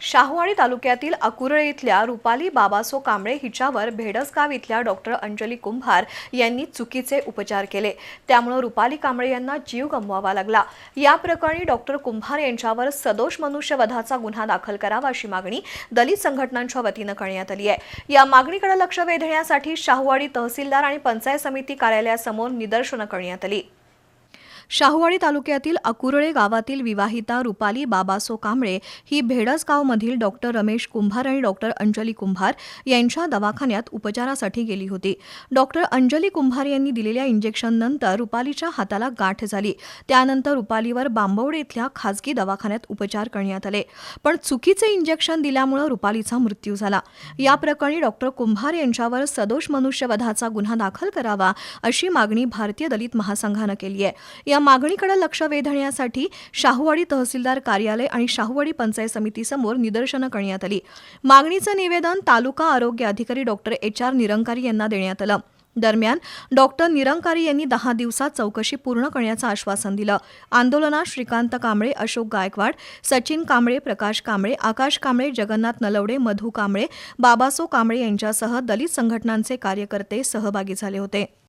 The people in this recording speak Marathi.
शाहूवाडी तालुक्यातील अकुरळे इथल्या रुपाली बाबासो कांबळे हिच्यावर भेडसगाव इथल्या डॉक्टर अंजली कुंभार यांनी चुकीचे उपचार केले. त्यामुळे रुपाली कांबळे यांना जीव गमवावा लागला. या प्रकरणी डॉक्टर कुंभार यांच्यावर सदोष मनुष्यवधाचा गुन्हा दाखल करावा अशी मागणी दलित संघटनांच्या वतीनं करण्यात आली आहे. या मागणीकडे लक्ष वेधण्यासाठी शाहूवाडी तहसीलदार आणि पंचायत समिती कार्यालयासमोर निदर्शनं करण्यात आली. शाहूवाडी तालुक्यातील अकुरळे गावातील विवाहिता रुपाली बाबासो कांबळे ही भेडसगावमधील डॉक्टर रमेश कुंभार आणि डॉक्टर अंजली कुंभार यांच्या दवाखान्यात उपचारासाठी गेली होती. डॉक्टर अंजली कुंभार यांनी दिलेल्या इंजेक्शननंतर रुपालीच्या हाताला गाठ झाली. त्यानंतर रुपालीवर बांबवडे इथल्या खासगी दवाखान्यात उपचार करण्यात आले. पण चुकीचे इंजेक्शन दिल्यामुळे रुपालीचा मृत्यू झाला. या प्रकरणी डॉक्टर कुंभार यांच्यावर सदोष मनुष्यवधाचा गुन्हा दाखल करावा अशी मागणी भारतीय दलित महासंघानं केली आहे. या मागणीकडे लक्ष वेधण्यासाठी शाहूवाडी तहसीलदार कार्यालय आणि शाहूवाडी पंचायत समितीसमोर निदर्शनं करण्यात आली. मागणीचं निवेदन तालुका आरोग्य अधिकारी डॉक्टर एच आर निरंकारी यांना देण्यात आलं. दरम्यान डॉक्टर निरंकारी यांनी दहा दिवसात चौकशी पूर्ण करण्याचं आश्वासन दिलं. आंदोलनात श्रीकांत कांबळे अशोक गायकवाड सचिन कांबळे प्रकाश कांबळे आकाश कांबळे जगन्नाथ नलवडे मधू कांबळे बाबासो कांबळे यांच्यासह दलित संघटनांचे कार्यकर्ते सहभागी झाले होते.